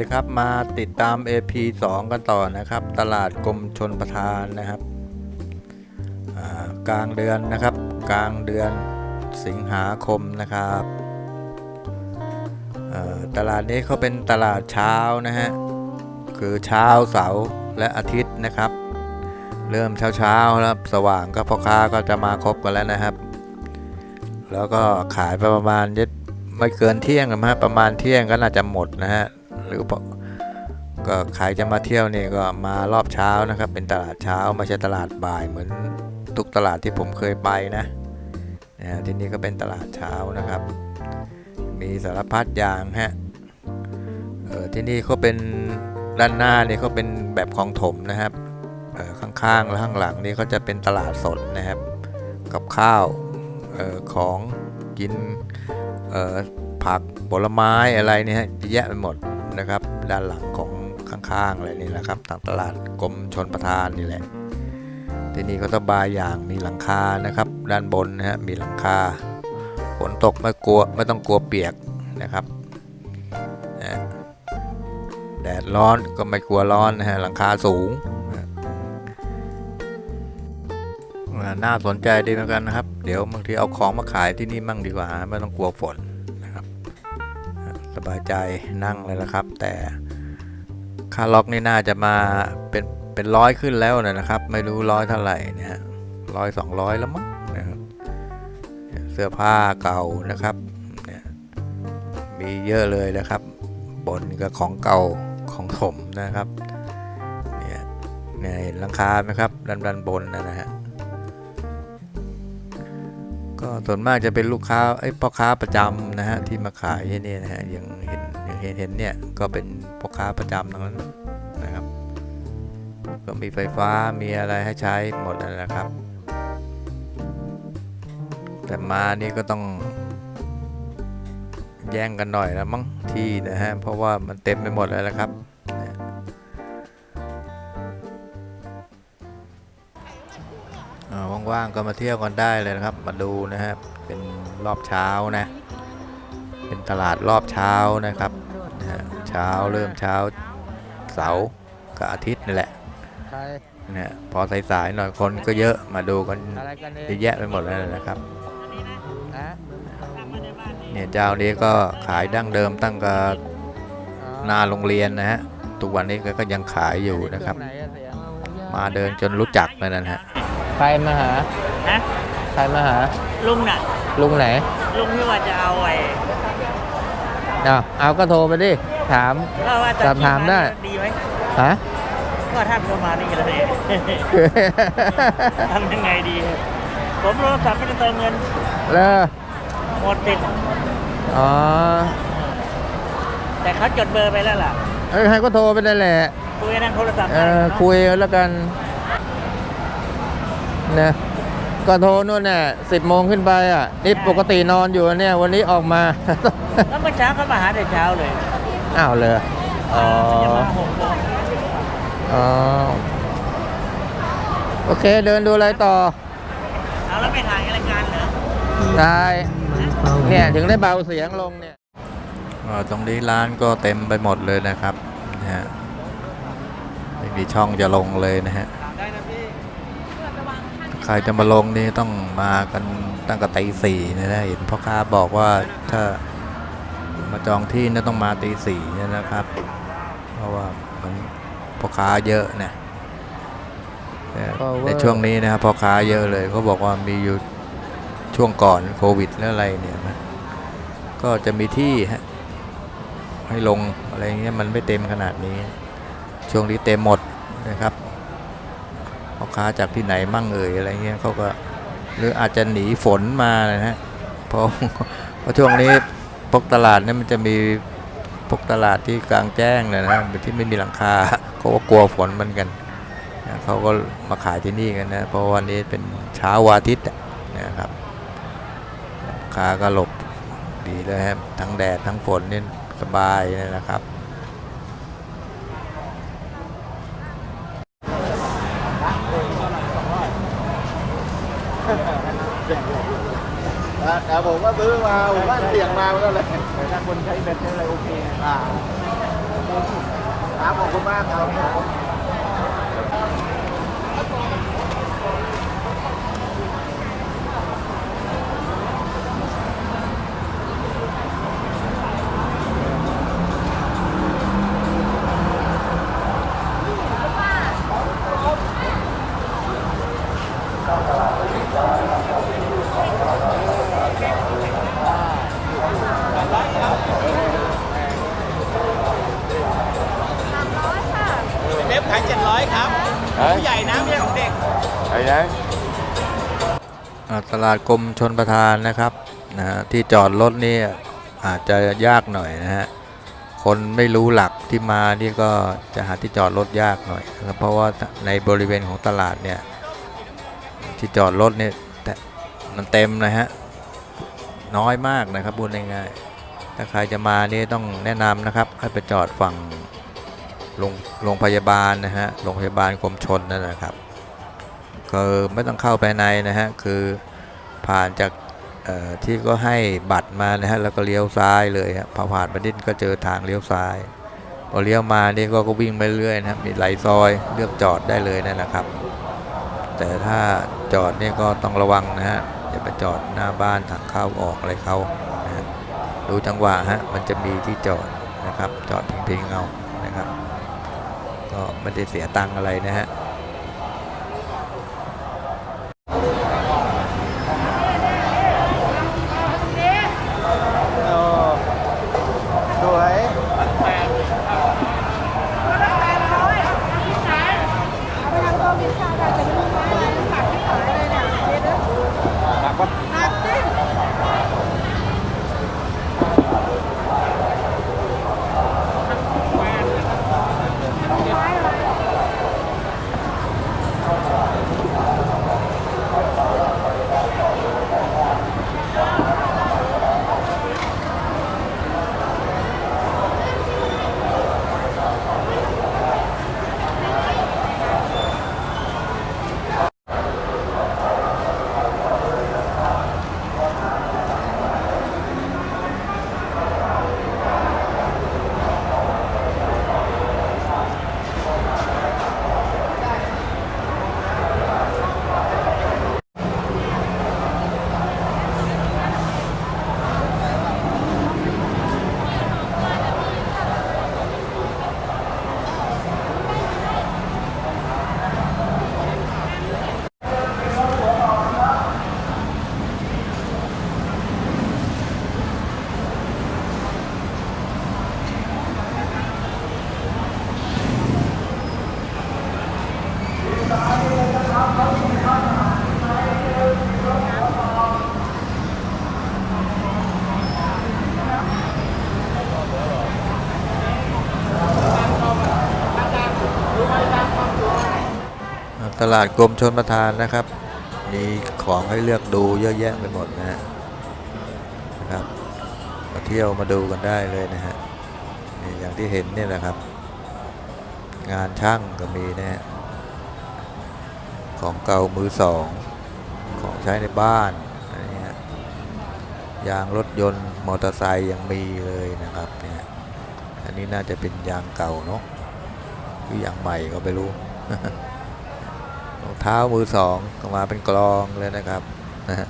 ดีครับมาติดตาม AP 2 กันต่อนะครับ ตลาดกรมชนประทานนะครับกลางเดือนนะครับ กลางเดือนสิงหาคมนะครับตลาดนี้เขาเป็นตลาดเช้านะฮะคือเช้าเสาร์และอาทิตย์นะครับ เริ่มเช้าเช้าแล้วสว่างก็พ่อค้าก็จะมาครบกันแล้วนะครับ แล้วก็ขายไปประมาณยึดไม่เกินเที่ยงนะฮะประมาณเที่ยงก็น่าจะหมดนะฮะ หรือพอก็ใครจะมาเที่ยวนี่ก็มารอบเช้านะครับ เป็นตลาดเช้าไม่ใช่ตลาดบ่ายเหมือนทุกตลาดที่ผมเคยไปนะนะที่นี่ก็เป็นตลาดเช้านะครับ มีสารพัดอย่างฮะออที่นี่เขาเป็นด้านหน้านี่เขาเป็นแบบของถมนะครับออข้างๆและข้างหลังนี่เขาจะเป็นตลาดสดนะครับ กับข้าวออของกินออผักผลไม้อะไรเนี่ยฮะเยอะแยะไปหมด นะครับด้านหลังของข้างๆอะไรนี่แหละครับทางตลาดกรมชนประทานนี่แหละที่นี่เขาตบายอย่างมีหลังคานะครับ ด้านบนนะฮะมีหลังคาฝนตกไม่กลัวไม่ต้องกลัวเปียกนะครับแดดร้อนก็ไม่กลัวร้อนนะฮะหลังคาสูงน่าสนใจดีเหมือนกันนะครับ เดี๋ยวบางทีเอาของมาขายที่นี่มั่งดีกว่า ไม่ต้องกลัวฝนนะครับ สบายใจนั่งเลยนะครับ แต่ค่าล็อกนี่น่าจะมาเป็นเป็นร้อยขึ้นแล้วนะครับ ไม่รู้ร้อยเท่าไหร่นะฮะร้อยสองร้อยแล้วมั้งนะครับเสื้อผ้าเก่านะครับเนี่ยมีเยอะเลยนะครับ บนก็ของเก่าของถมนะครับเนี่ยเนี่ยเห็นลังคาไหมครับด้านด้านบนนะนะฮะก็ส่วนมากจะเป็นลูกค้าไอ้พ่อค้าประจำนะฮะที่มาขายที่นี่นะฮะย่างเห็น เห็นเห็นเนี่ยก็เป็นพ่อค้าประจำทั้งนั้นนะครับ ก็มีไฟฟ้ามีอะไรให้ใช้หมดนั่นะครับ แต่มานี่ก็ต้องแย่งกันหน่อยนะมั้งที่นะฮะเพราะว่ามันเต็มไปหมดแล้วนะครับว่างๆก็มาเที่ยวกันได้เลยนะครับ มาดูนะครับเป็นรอบเช้านะ เป็นตลาดรอบเช้านะครับ เช้าเริ่มเช้าเสาร์กับอาทิตย์นี่แหละใครนะฮะพอสายๆหน่อยคนก็เยอะมาดูกันอะไรกันเนี่ยเยอะแยะไปหมดเลยนะครับฮะเนี่ยเจ้านี้ก็ขายดั้งเดิมตั้งแต่หนาโรงเรียนนะฮะทุกวันนี้ก็ยังขายอยู่นะครับไหนอะเสียงมาเดินจนรู้จักเลยนะฮะใครมาหาฮะใครมาหาลุงน่ะลุงไหนลุงที่ว่าจะเอาไอ้ เอาเอาก็โทรไปดิ ถาม ก็ว่าจะสอบถามได้ ดีไหมฮะ ก็ท่านก็มานี่เลย ทำยังไงดี ผมโทรศัพท์ไม่ได้เติมเงินเลอหมดติด อ๋อแต่เขาจดเบอร์ไปแล้วล่ะ เอ้ยให้ก็โทรไปนั่นแหละ คุยนั่งโทรศัพท์เอได้อเนาะ คุยแล้วกันนะ ก็โทรนู่นน่ะสิบโมงขึ้นไปอะนี่ปกตินอนอยู่เนี่ยวันนี้ออกมา แล้วเมื่อเช้าเขามาหาแต่เช้าเลยอ้าวเลยอ๋อจะมาหกโมงอ๋อโอเคเดินดูอะไรต่อเอาแล้วไม่ถ่ายรายการเหรอได้เนี่ยถึงได้เบาเสียงลงเนี่ยอ่าตรงนี้ร้านก็เต็มไปหมดเลยนะครับนะฮะไม่มีช่องจะลงเลยนะฮะใค รจะมาลงนี่ต้องมากันตั้งแต่ตีสี่นะนะเห็นพ่อค้าบอกว่าถ้ามาจองที่นะต้องมาตีสี่เนี่ยนะครับ เพราะว่ามันพ่อค้าเยอะนะเนี่ย Power ในช่วงนี้นะครับพ่อค้าเยอะเลยเขาบอกว่ามีอยู่ช่วงก่อนโควิดแล้วอะไรเนี่ยนะก็จะมีที่ฮะให้ลงอะไรเงี้ยมันไม่เต็มขนาดนี้ ช่วงนี้เต็มหมดนะครับพ่อ ค้าจากที่ไหนมั่งเอ่ยอะไรเงี้ยเขาก็หรืออาจจะหนีฝนมานะฮะเพราะเพราะช่วงนี้พวกตลาดเนี่ยมันจะมีพวกตลาดที่กลางแจ้งเนี่ยนะที่ไม่มีหลังคาเขาก็กลัวฝนเหมือนกันนะเขาก็มาขายที่นี่กันนะเพราะวันนี้เป็นเช้าวันอาทิตย์นะครับค้าก็หลบดีเลยครับทั้งแดดทั้งฝนนี่สบายเลยนะครับ แต่ ผมก็ซื้อมาผมก็เสี่ยงมาเหมือนกันเลยถ้าคนใช้เบ็ดอะไรโอเคอ่าครับขอบคุณมากครับ 500 ครับผู้ใหญ่นะไม่ใช่ของเด็กไอ้ยัยตลาดกรมชนประทานนะครับนะที่จอดรถนี่อาจจะยากหน่อยนะฮะคนไม่รู้หลักที่มานี่ก็จะหาที่จอดรถยากหน่อยนะเพราะว่าในบริเวณของตลาดเนี่ยที่จอดรถเนี่ยมันเต็มนะฮะน้อยมากนะครับพูดง่ายๆถ้าใครจะมานี่ต้องแนะนำนะครับให้ไปจอดฝั่ง โรงโรงพยาบาลนะฮะโรงพยาบาลกรมชนนั่นนะครับก็ไม่ต้องเข้าไปในนะฮะคือผ่านจากที่ก็ให้บัตรมานะฮะแล้วก็เลี้ยวซ้ายเลยฮะพอผ่านไปนิดก็เจอทางเลี้ยวซ้ายพอเลี้ยวมานี่ก็ก็วิ่งไปเรื่อยนะครับมีหลายซอยเลือกจอดได้เลยนั่นแหละครับ แต่ถ้าจอดนี่ก็ต้องระวังนะฮะอย่าไปจอดหน้าบ้านทางเข้าออกอะไรเขานะดูจังหวะฮะมันจะมีที่จอดนะครับ จอดเพิงๆเอา ก็ไม่ได้เสียตังค์อะไรนะฮะ สวย ตลาดกรมชนประทานนะครับ มีของให้เลือกดูเยอะแยะไปหมดนะฮะนะครับมาเที่ยวมาดูกันได้เลยนะฮะนี่อย่างที่เห็นเนี่ยแหละครับ งานช่างก็มีนะฮะของเก่ามือสองของใช้ในบ้านอะไรเงี้ยยางรถยนต์มอเตอร์ไซค์ยังมีเลยนะครับเนี่ยอันนี้น่าจะเป็นยางเก่าเนาะหรือยางใหม่ก็ไม่รู้ เท้ามือสองก็มาเป็นกลองเลยนะครับนะฮะ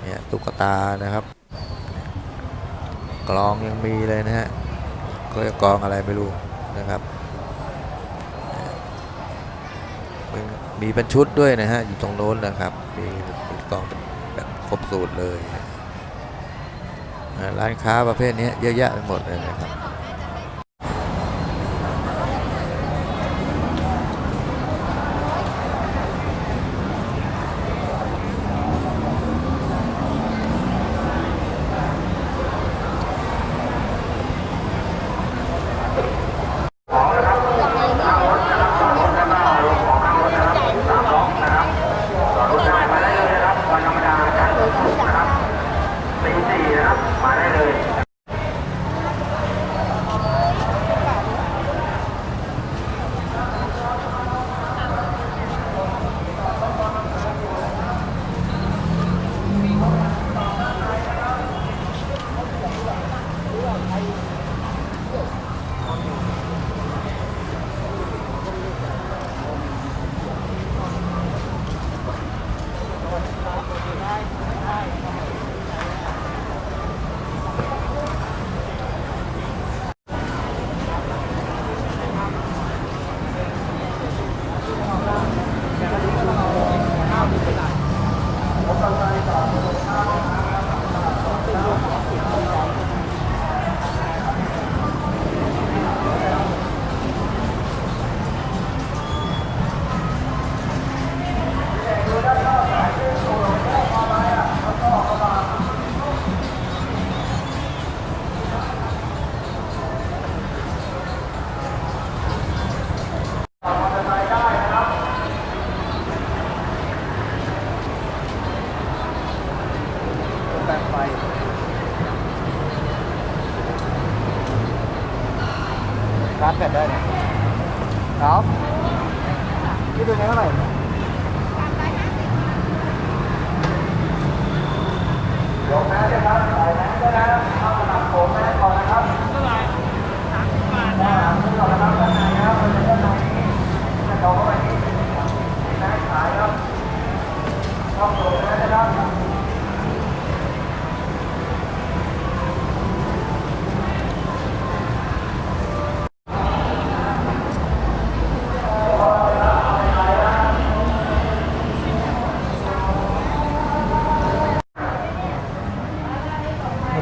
เนี่ยตุ๊กตานะครับ กลองยังมีเลยนะฮะก็จะกลองอะไรไม่รู้นะครับมีเป็นชุดด้วยนะฮะอยู่ตรงโน้นนะครับมีมีกลองเป็นแบบครบสูตรเลยร้านค้าประเภทนี้เยอะแยะไปหมดเลยนะครับ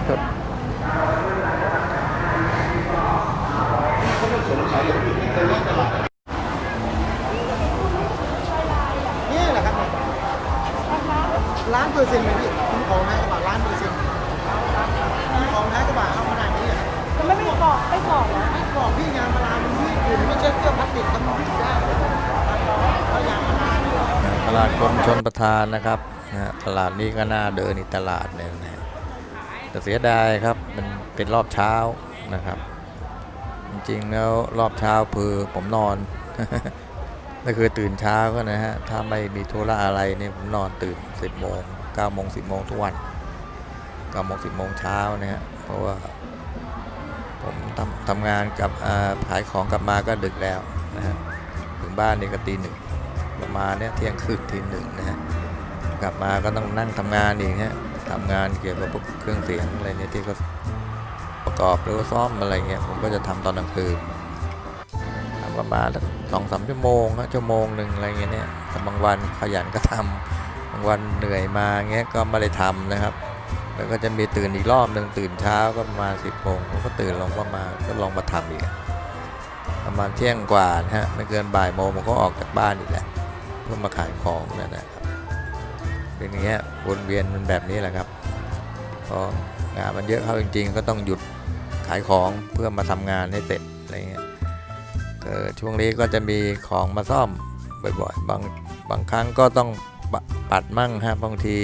นี่แหละครับร้านเปอร์เซ็นต์ไหมพี่คุณของแท้กระบะร้านเปอร์เซ็นต์คุณของแท้กระบะเอาขนาดนี้อะมันไม่มีกรอบไม่กรอบเหรอไม่บอกพี่ยางพารามันที่อื่ไม่ใช่เครื่องพลาสติกทั้งหมดได้เอายางพาราด้วยตลาดกรมชนประทานนะครับตลาดนี้ก็น่าเดินอีกตลาดหนึ่งนะ แต่เสียดายครับมันเป็นรอบเช้านะครับ จริงๆแล้วรอบเช้าคือผมนอนไม่เคยตื่นเช้าก็นะฮะถ้าไม่มีธุระอะไรเนี่ยผมนอนตื่น 10โมง9โมง10โมงทุกวัน9โมง10โมงเช้านะฮะเพราะว่าผมทำทำงานกับขายของกลับมาก็ดึกแล้วนะฮะถึงบ้านนี่ก็ตีหนึ่งประมาณเนี้ยเที่ยงคืนตีหนึ่งนะฮะกลับมาก็ต้องนั่งทำงานอีกฮะ ทำงานเกี่ยวกับพวกเครื่องเสียงอะไรเนี่ยที่เขาประกอบหรือว่าซ่อมอะไรเงี้ยผมก็จะทำตอนกลางคืนทำประมาณสองสามชั่วโมงฮะชั่วโมงหนึ่งอะไรเงี้ยเนี่ยแต่บางวันขยันก็ทำบางวันเหนื่อยมาเงี้ยก็ไม่ได้ทำนะครับ แล้วก็จะมีตื่นอีกรอบหนึ่งตื่นเช้าก็ประมาณสิบโมงผมก็ตื่นลงประมาณก็ลองมาทำอีกประมาณเที่ยงกว่านะฮะไม่เกินบ่ายโมงผมก็ออกจากบ้านอีกแหละเพื่อมาขายของนั่นนะครับ เป็นอย่างเงี้ยวนเวียนมันแบบนี้แหละครับพองานมันเยอะเข้าจริง ๆ ก็ต้องหยุดขายของเพื่อมาทำงานให้เสร็จอะไรเงี้ยช่วงนี้ก็จะมีของมาซ่อมบ่อยๆบางบางครั้งก็ต้องป,ปัดมั่งฮะบางที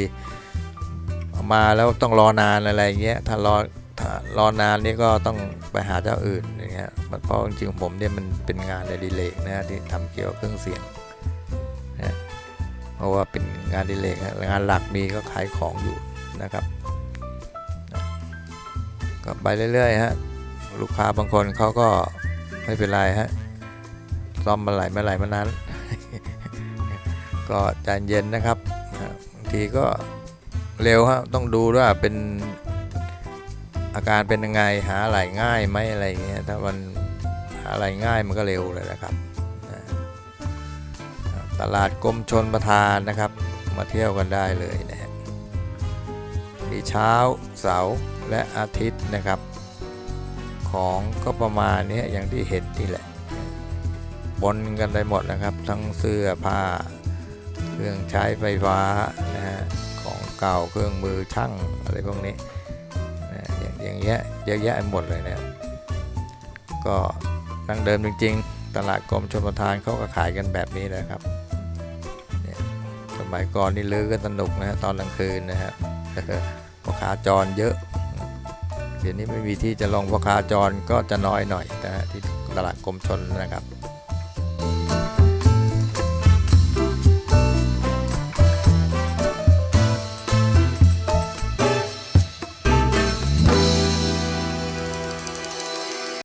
มาแล้วต้องรอนานอะไรเงี้ยถ้ารอถ้ารอนานนี่ก็ต้องไปหาเจ้าอื่นอย่างเงี้ยเพราะจริงๆผมเนี่ยมันเป็นงานในดิเลกนะที่ทำเกี่ยวกับเครื่องเสียง ราะว่าเป็นงานดิเลกงานหลักมีก็ขายของอยู่นะครับก็ไปเรื่อยๆฮะลูกค้าบางคนเขาก็ไม่เป็นไรฮะซ่อมมาไหลมาไหลมานานก็ใจเย็นนะครับบางทีก็เร็วฮะต้องดูว่าเป็นอาการเป็นยังไงหาอะไรง่ายไหมอะไรเงี้ยถ้ามันหาอะไรง่ายมันก็เร็วเลยนะครับ ตลาดกรมชนประทานนะครับ มาเที่ยวกันได้เลยนะฮะมีเช้าเสาร์และอาทิตย์นะครับ ของก็ประมาณนี้อย่างที่เห็นนี่แหละบนกันไปหมดนะครับ ทั้งเสื้อผ้า เครื่องใช้ไฟฟ้านะฮะของเก่าเครื่องมือช่างอะไรพวกนี้นะอย่างอย่างเงี้ยเยอะแยะหมดเลยนะก็ดังเดิมจริง ๆ ตลาดกรมชลประทานเขาก็ขายกันแบบนี้นะครับ มัยก่อนนี่ลือกันสนุกนะฮะตอนกลางคืนนะฮะพ่อค้าจรเยอะเดี๋ยวนี้ไม่มีที่จะลงพ่อค้าจรก็จะน้อยหน่อยนะฮะที่ตลาดกรมชนนะครับ